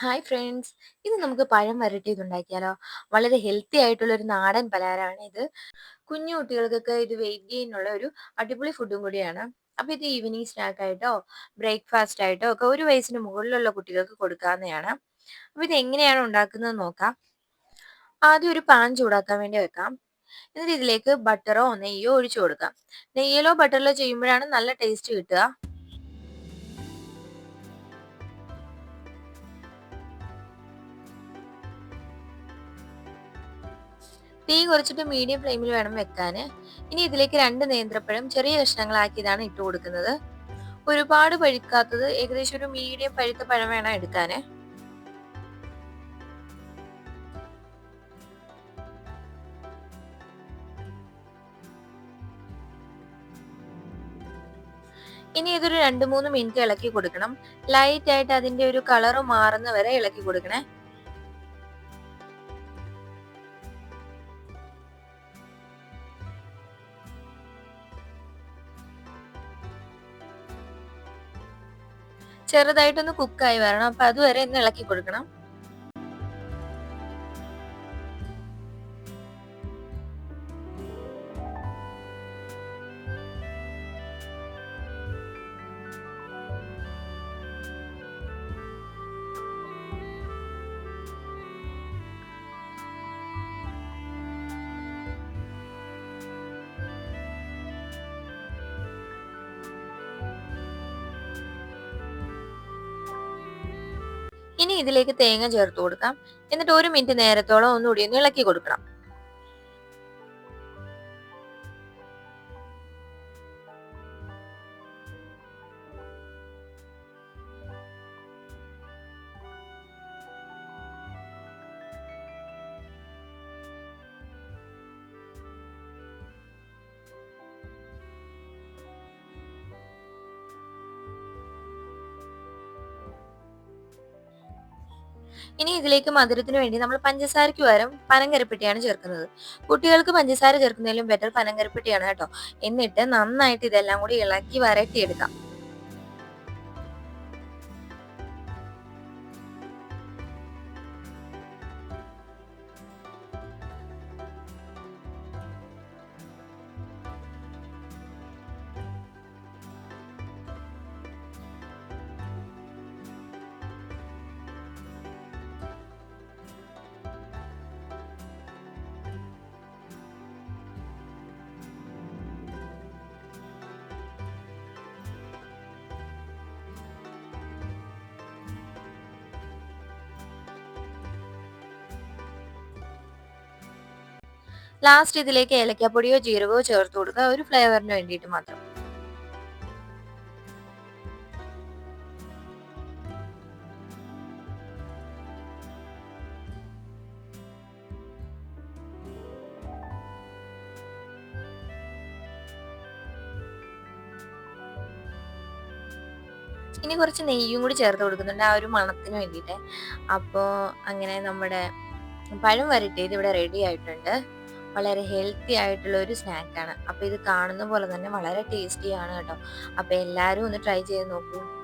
Hi friends ഇത് നമുക്ക് പഴം വരട്ടിയത് ഉണ്ടാക്കിയാലോ? വളരെ ഹെൽത്തി ആയിട്ടുള്ള ഒരു നാടൻ പലഹാരമാണ് ഇത്. കുഞ്ഞു കുട്ടികൾക്കൊക്കെ ഇത് വെയിറ്റ് ഗെയിനുള്ള ഒരു അടിപൊളി ഫുഡും കൂടിയാണ്. അപ്പോൾ ഇത് ഈവനിങ് സ്നാക്കായിട്ടോ ബ്രേക്ക്ഫാസ്റ്റ് ആയിട്ടോ ഒക്കെ ഒരു വയസ്സിന് മുകളിലുള്ള കുട്ടികൾക്ക് കൊടുക്കാവുന്നതാണ്. അപ്പോൾ ഇത് എങ്ങനെയാണ് ഉണ്ടാക്കുന്നത് നോക്കാം. ആദ്യം ഒരു പാൻ ചൂടാക്കാൻ വേണ്ടി വെക്കാം. എന്നിട്ട് ഇതിലേക്ക് ബട്ടറോ നെയ്യോ ഒഴിച്ചു കൊടുക്കാം. നെയ്യിലോ ബട്ടറിലോ ചെയ്യുമ്പോഴാണ് നല്ല ടേസ്റ്റ് കിട്ടുക. തീ കുറച്ചിട്ട് മീഡിയം ഫ്ലെയിമിൽ വേണം വെക്കാൻ ഇനി ഇതിലേക്ക് രണ്ട് നേന്ത്രപ്പഴം ചെറിയ കഷ്ണങ്ങളാക്കിയതാണ് ഇട്ട് കൊടുക്കുന്നത്. ഒരുപാട് പഴുക്കാത്തത് ഏകദേശം ഒരു മീഡിയം പഴുത്ത പഴം വേണം എടുക്കാൻ ഇനി ഇതൊരു രണ്ട് മൂന്ന് മിനിറ്റ് ഇളക്കി കൊടുക്കണം. ലൈറ്റ് ആയിട്ട് അതിന്റെ ഒരു കളർ മാറുന്ന വരെ ഇളക്കി കൊടുക്കണേ. ചെറുതായിട്ടൊന്ന് കുക്കായി വരണം. അപ്പൊ അതുവരെ ഒന്ന് ഇളക്കി കൊടുക്കണം. ഇതിലേക്ക് തേങ്ങ ചേർത്ത് കൊടുക്കാം. എന്നിട്ട് ഒരു മിനിറ്റ് നേരത്തോളം ഒന്നുകൂടി ഒന്ന് ഇളക്കി കൊടുക്കണം. ഇനി ഇതിലേക്ക് മധുരത്തിന് വേണ്ടി നമ്മൾ പഞ്ചസാരയ്ക്ക് പകരം പനങ്കരപ്പെട്ടിയാണ് ചേർക്കുന്നത്. കുട്ടികൾക്ക് പഞ്ചസാര ചേർക്കുന്നതിലും ബെറ്റർ പനങ്കരപ്പെട്ടിയാണ് കേട്ടോ. എന്നിട്ട് നന്നായിട്ട് ഇതെല്ലാം കൂടി ഇളക്കി വരട്ടിയെടുക്കാം. ലാസ്റ്റ് ഇതിലേക്ക് ഏലക്കാപ്പൊടിയോ ജീരകമോ ചേർത്ത് കൊടുക്കുക. ഒരു ഫ്ലേവറിന് വേണ്ടിയിട്ട് മാത്രം. ഇനി കുറച്ച് നെയ്യും കൂടി ചേർത്ത് കൊടുക്കുന്നുണ്ട്. ആ ഒരു മണത്തിന് വേണ്ടിയിട്ട്. അപ്പോൾ അങ്ങനെ നമ്മുടെ പഴം വരട്ടിയത് ഇവിടെ റെഡി ആയിട്ടുണ്ട്. വളരെ ഹെൽത്തി ആയിട്ടുള്ള ഒരു സ്നാക്കാണ് അപ്പോൾ ഇത് കാണുന്ന പോലെ തന്നെ വളരെ ടേസ്റ്റിയാണ് കേട്ടോ. അപ്പോൾ എല്ലാവരും ഒന്ന് ട്രൈ ചെയ്ത് നോക്കൂ.